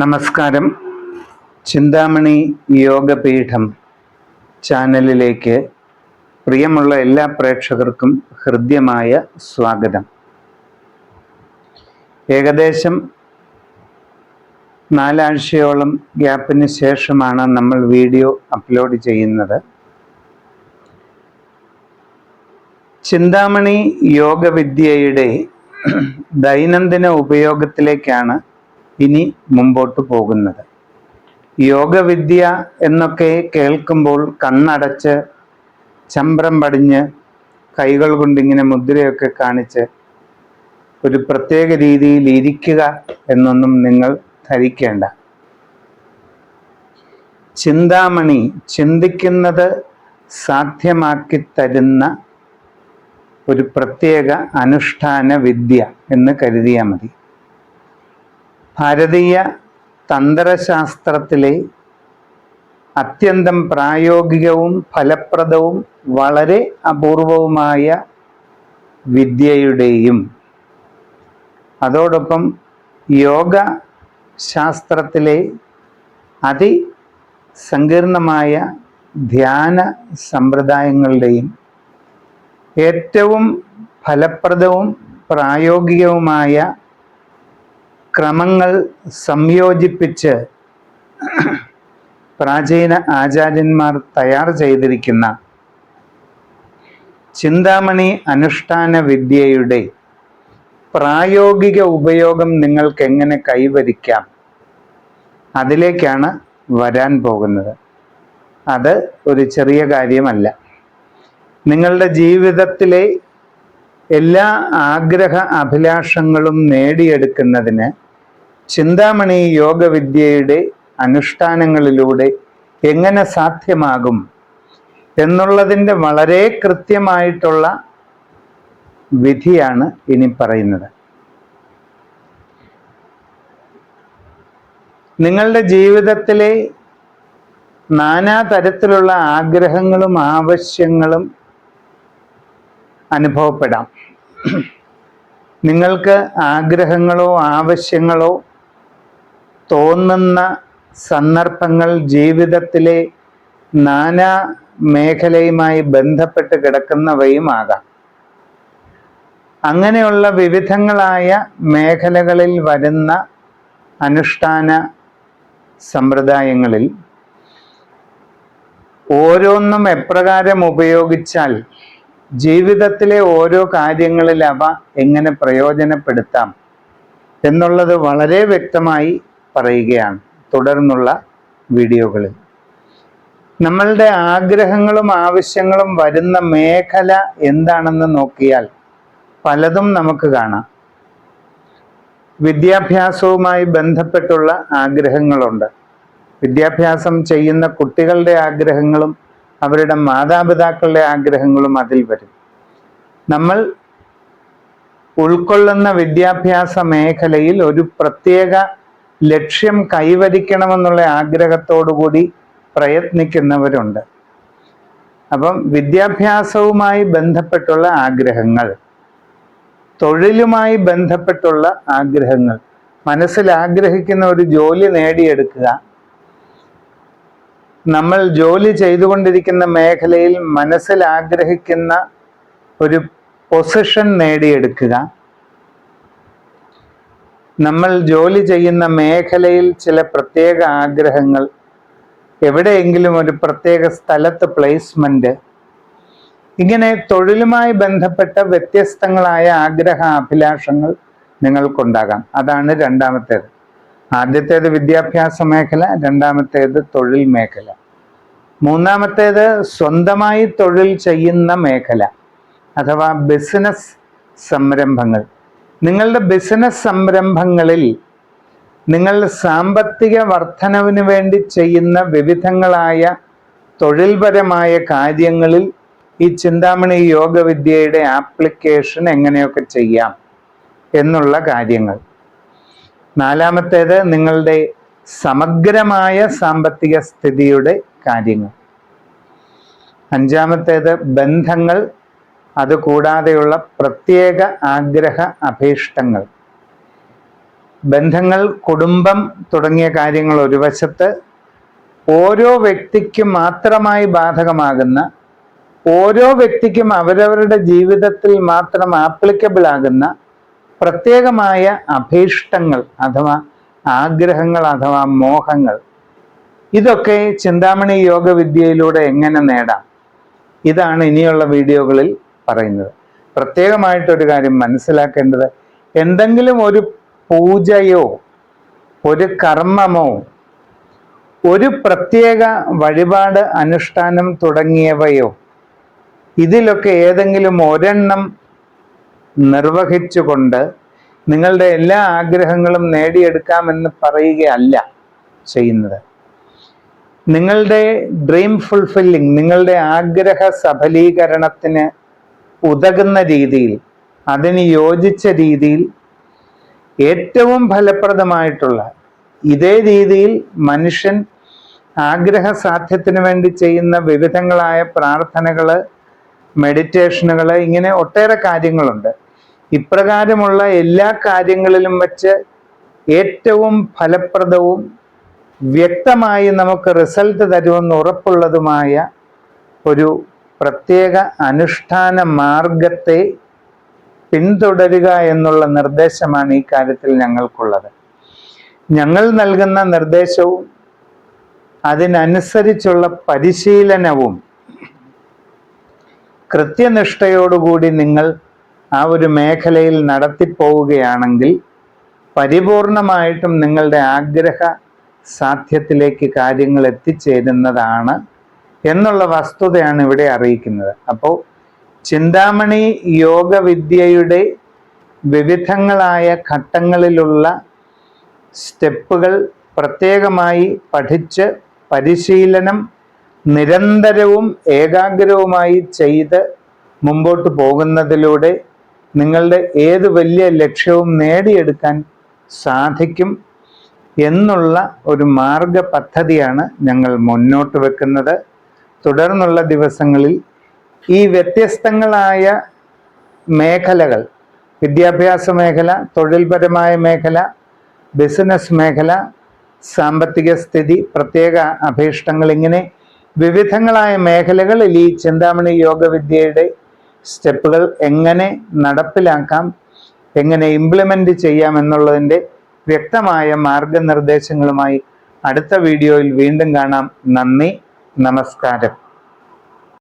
നമസ്കാരം. ചിന്താമണി യോഗപീഠം ചാനലിലേക്ക് പ്രിയമുള്ള എല്ലാ പ്രേക്ഷകർക്കും ഹൃദ്യമായ സ്വാഗതം. ഏകദേശം നാലാഴ്ചയോളം ഗ്യാപ്പിന് ശേഷമാണ് നമ്മൾ വീഡിയോ അപ്ലോഡ് ചെയ്യുന്നത്. ചിന്താമണി യോഗവിദ്യയുടെ ദൈനംദിന ഉപയോഗത്തിലേക്കാണ് ഇനി മുമ്പോട്ട് പോകുന്നത്. യോഗവിദ്യ എന്നൊക്കെ കേൾക്കുമ്പോൾ കണ്ണടച്ച് ചമ്പ്രം പടിഞ്ഞ് കൈകൾ കൊണ്ടിങ്ങനെ മുദ്രയൊക്കെ കാണിച്ച് ഒരു പ്രത്യേക രീതിയിൽ ഇരിക്കുക എന്നൊന്നും നിങ്ങൾ ധരിക്കേണ്ട. ചിന്താമണി ചിന്തിക്കുന്നത് സാധ്യമാക്കി തരുന്ന ഒരു പ്രത്യേക അനുഷ്ഠാന വിദ്യ എന്ന് കരുതിയാൽ മതി. ഭാരതീയ തന്ത്രശാസ്ത്രത്തിലെ അത്യന്തം പ്രായോഗികവും ഫലപ്രദവും വളരെ അപൂർവവുമായ വിദ്യയുടെയും. അതോടൊപ്പം യോഗ ശാസ്ത്രത്തിലെ അതി അതിസങ്കീർണമായ ധ്യാന സമ്പ്രദായങ്ങളുടെയും ഏറ്റവും ഫലപ്രദവും പ്രായോഗികവുമായ ക്രമങ്ങൾ സംയോജിപ്പിച്ച് പ്രാചീന ആചാര്യന്മാർ തയ്യാർ ചെയ്തിരിക്കുന്ന ചിന്താമണി അനുഷ്ഠാന വിദ്യയുടെ പ്രായോഗിക ഉപയോഗം നിങ്ങൾക്ക് എങ്ങനെ കൈവരിക്കാം? അതിലേക്കാണ് വരാൻ പോകുന്നത്. അത് ഒരു ചെറിയ കാര്യമല്ല. നിങ്ങളുടെ ജീവിതത്തിലെ എല്ലാ ആഗ്രഹ അഭിലാഷങ്ങളും നേടിയെടുക്കുന്നതിന് ചിന്താമണി യോഗവിദ്യയുടെ അനുഷ്ഠാനങ്ങളിലൂടെ എങ്ങനെ സാധ്യമാകും എന്നുള്ളതിന്റെ വളരെ കൃത്യമായിട്ടുള്ള വിധിയാണ് ഇനി പറയുന്നത്. നിങ്ങളുടെ ജീവിതത്തിലെ നാനാ തരത്തിലുള്ള ആഗ്രഹങ്ങളും ആവശ്യങ്ങളും അനുഭവപ്പെടാം. നിങ്ങൾക്ക് ആഗ്രഹങ്ങളോ ആവശ്യങ്ങളോ തോന്നുന്ന സന്ദർഭങ്ങൾ ജീവിതത്തിലെ നാനാ മേഖലയുമായി ബന്ധപ്പെട്ട് കിടക്കുന്നവയുമാകാം. അങ്ങനെയുള്ള വിവിധങ്ങളായ മേഖലകളിൽ വരുന്ന അനുഷ്ഠാന സമ്പ്രദായങ്ങളിൽ ഓരോന്നും എപ്രകാരം ഉപയോഗിച്ചാൽ ജീവിതത്തിലെ ഓരോ കാര്യങ്ങളിൽ അവ എങ്ങനെ പ്രയോജനപ്പെടുത്താം എന്നുള്ളത് വളരെ വ്യക്തമായി പറയുകയാണ് തുടർന്നുള്ള വീഡിയോകളിൽ. നമ്മളുടെ ആഗ്രഹങ്ങളും ആവശ്യങ്ങളും വരുന്ന മേഖല എന്താണെന്ന് നോക്കിയാൽ പലതും നമുക്ക് കാണാം. വിദ്യാഭ്യാസവുമായി ബന്ധപ്പെട്ടുള്ള ആഗ്രഹങ്ങളുണ്ട്. വിദ്യാഭ്യാസം ചെയ്യുന്ന കുട്ടികളുടെ ആഗ്രഹങ്ങളും അവരുടെ മാതാപിതാക്കളുടെ ആഗ്രഹങ്ങളും അതിൽ വരും. നമ്മൾ ഉൾക്കൊള്ളുന്ന വിദ്യാഭ്യാസ മേഖലയിൽ ഒരു പ്രത്യേക ലക്ഷ്യം കൈവരിക്കണമെന്നുള്ള ആഗ്രഹത്തോടുകൂടി പ്രയത്നിക്കുന്നവരുണ്ട്. അപ്പം വിദ്യാഭ്യാസവുമായി ബന്ധപ്പെട്ടുള്ള ആഗ്രഹങ്ങൾ തൊഴിലുമായി ബന്ധപ്പെട്ടുള്ള ആഗ്രഹങ്ങൾ മനസ്സിൽ ആഗ്രഹിക്കുന്ന ഒരു ജോലി നേടിയെടുക്കുക നമ്മൾ ജോലി ചെയ്തുകൊണ്ടിരിക്കുന്ന മേഖലയിൽ മനസ്സിൽ ആഗ്രഹിക്കുന്ന ഒരു പൊസിഷൻ നേടിയെടുക്കുക. നമ്മൾ ജോലി ചെയ്യുന്ന മേഖലയിൽ ചില പ്രത്യേക ആഗ്രഹങ്ങൾ എവിടെയെങ്കിലും ഒരു പ്രത്യേക സ്ഥലത്ത് പ്ലേസ്മെന്റ് ഇങ്ങനെ തൊഴിലുമായി ബന്ധപ്പെട്ട വ്യത്യസ്തങ്ങളായ ആഗ്രഹ അഭിലാഷങ്ങൾ നിങ്ങൾക്കുണ്ടാകാം. അതാണ് രണ്ടാമത്തേത്. ആദ്യത്തേത് വിദ്യാഭ്യാസ മേഖല രണ്ടാമത്തേത് തൊഴിൽ മേഖല. മൂന്നാമത്തേത് സ്വന്തമായി തൊഴിൽ ചെയ്യുന്ന മേഖല അഥവാ ബിസിനസ് സംരംഭങ്ങൾ. നിങ്ങളുടെ ബിസിനസ് സംരംഭങ്ങളിൽ നിങ്ങൾ സാമ്പത്തിക വർധനവിന് വേണ്ടി ചെയ്യുന്ന വിവിധങ്ങളായ തൊഴിൽപരമായ കാര്യങ്ങളിൽ ഈ ചിന്താമണി യോഗവിദ്യയുടെ ആപ്ലിക്കേഷൻ എങ്ങനെയൊക്കെ ചെയ്യാം എന്നുള്ള കാര്യങ്ങൾ. നാലാമത്തേത് നിങ്ങളുടെ സമഗ്രമായ സാമ്പത്തിക സ്ഥിതിയുടെ കാര്യങ്ങൾ. അഞ്ചാമത്തേത് ബന്ധങ്ങൾ അതുകൂടാതെയുള്ള പ്രത്യേക ആഗ്രഹ അഭീഷ്ടങ്ങൾ. ബന്ധങ്ങൾ കുടുംബം തുടങ്ങിയ കാര്യങ്ങൾ ഒരു വശത്ത് ഓരോ വ്യക്തിക്കും മാത്രമായി ബാധകമാകുന്ന ഓരോ വ്യക്തിക്കും അവരവരുടെ ജീവിതത്തിൽ മാത്രം ആപ്ലിക്കബിൾ ആകുന്ന പ്രത്യേകമായ അഭീഷ്ടങ്ങൾ അഥവാ ആഗ്രഹങ്ങൾ അഥവാ മോഹങ്ങൾ ഇതൊക്കെ ചിന്താമണി യോഗ വിദ്യയിലൂടെ എങ്ങനെ നേടാം? ഇതാണ് ഇനിയുള്ള വീഡിയോകളിൽ പറയുന്നത്. പ്രത്യേകമായിട്ടൊരു കാര്യം മനസ്സിലാക്കേണ്ടത് എന്തെങ്കിലും ഒരു പൂജയോ ഒരു കർമ്മമോ ഒരു പ്രത്യേക വഴിപാട് അനുഷ്ഠാനം തുടങ്ങിയവയോ ഇതിലൊക്കെ ഏതെങ്കിലും ഒരെണ്ണം നിർവഹിച്ചുകൊണ്ട് നിങ്ങളുടെ എല്ലാ ആഗ്രഹങ്ങളും നേടിയെടുക്കാമെന്ന് പറയുകയല്ല ചെയ്യുന്നത്. നിങ്ങളുടെ ഡ്രീം ഫുൾഫില്ലിംഗ് നിങ്ങളുടെ ആഗ്രഹ സഫലീകരണത്തിന് ഉതകുന്ന രീതിയിൽ അതിന് യോജിച്ച രീതിയിൽ ഏറ്റവും ഫലപ്രദമായിട്ടുള്ള ഇതേ രീതിയിൽ മനുഷ്യൻ ആഗ്രഹ സാധ്യത്തിന് വേണ്ടി ചെയ്യുന്ന വിവിധങ്ങളായ പ്രാർത്ഥനകൾ മെഡിറ്റേഷനുകൾ ഇങ്ങനെ ഒട്ടേറെ കാര്യങ്ങളുണ്ട്. ഇപ്രകാരമുള്ള എല്ലാ കാര്യങ്ങളിലും വച്ച് ഏറ്റവും ഫലപ്രദവും വ്യക്തമായി നമുക്ക് റിസൾട്ട് തരുമെന്ന് ഉറപ്പുള്ളതുമായ ഒരു പ്രത്യേക അനുഷ്ഠാന മാർഗത്തെ പിന്തുടരുക എന്നുള്ള നിർദ്ദേശമാണ് ഈ കാര്യത്തിൽ ഞങ്ങൾക്കുള്ളത്. ഞങ്ങൾ നൽകുന്ന നിർദ്ദേശവും അതിനനുസരിച്ചുള്ള പരിശീലനവും കൃത്യനിഷ്ഠയോടുകൂടി നിങ്ങൾ ആ ഒരു മേഖലയിൽ നടത്തിപ്പോവുകയാണെങ്കിൽ പരിപൂർണമായിട്ടും നിങ്ങളുടെ ആഗ്രഹ സാധ്യത്തിലേക്ക് കാര്യങ്ങൾ എത്തിച്ചേരുന്നതാണ് എന്നുള്ള വസ്തുതയാണ് ഇവിടെ അറിയിക്കുന്നത്. അപ്പോൾ ചിന്താമണി യോഗവിദ്യയുടെ വിവിധങ്ങളായ ഘട്ടങ്ങളിലുള്ള സ്റ്റെപ്പുകൾ പ്രത്യേകമായി പഠിച്ച് പരിശീലനം നിരന്തരവും ഏകാഗ്രവുമായി ചെയ്ത് മുമ്പോട്ട് പോകുന്നതിലൂടെ നിങ്ങളുടെ ഏത് വലിയ ലക്ഷ്യവും നേടിയെടുക്കാൻ സാധിക്കും എന്നുള്ള ഒരു മാർഗ പദ്ധതിയാണ് ഞങ്ങൾ മുന്നോട്ട് വെക്കുന്നത്. തുടർന്നുള്ള ദിവസങ്ങളിൽ ഈ വ്യത്യസ്തങ്ങളായ മേഖലകൾ വിദ്യാഭ്യാസ മേഖല തൊഴിൽപരമായ മേഖല ബിസിനസ് മേഖല സാമ്പത്തിക സ്ഥിതി പ്രത്യേക അഭീഷ്ടങ്ങൾ ഇങ്ങനെ വിവിധങ്ങളായ മേഖലകളിൽ ഈ ചിന്താമണി യോഗവിദ്യയുടെ സ്റ്റെപ്പുകൾ എങ്ങനെ നടപ്പിലാക്കാം എങ്ങനെ ഇംപ്ലിമെന്റ് ചെയ്യാം എന്നുള്ളതിന്റെ വ്യക്തമായ മാർഗനിർദ്ദേശങ്ങളുമായി അടുത്ത വീഡിയോയിൽ വീണ്ടും കാണാം. നന്ദി നമസ്കാരം.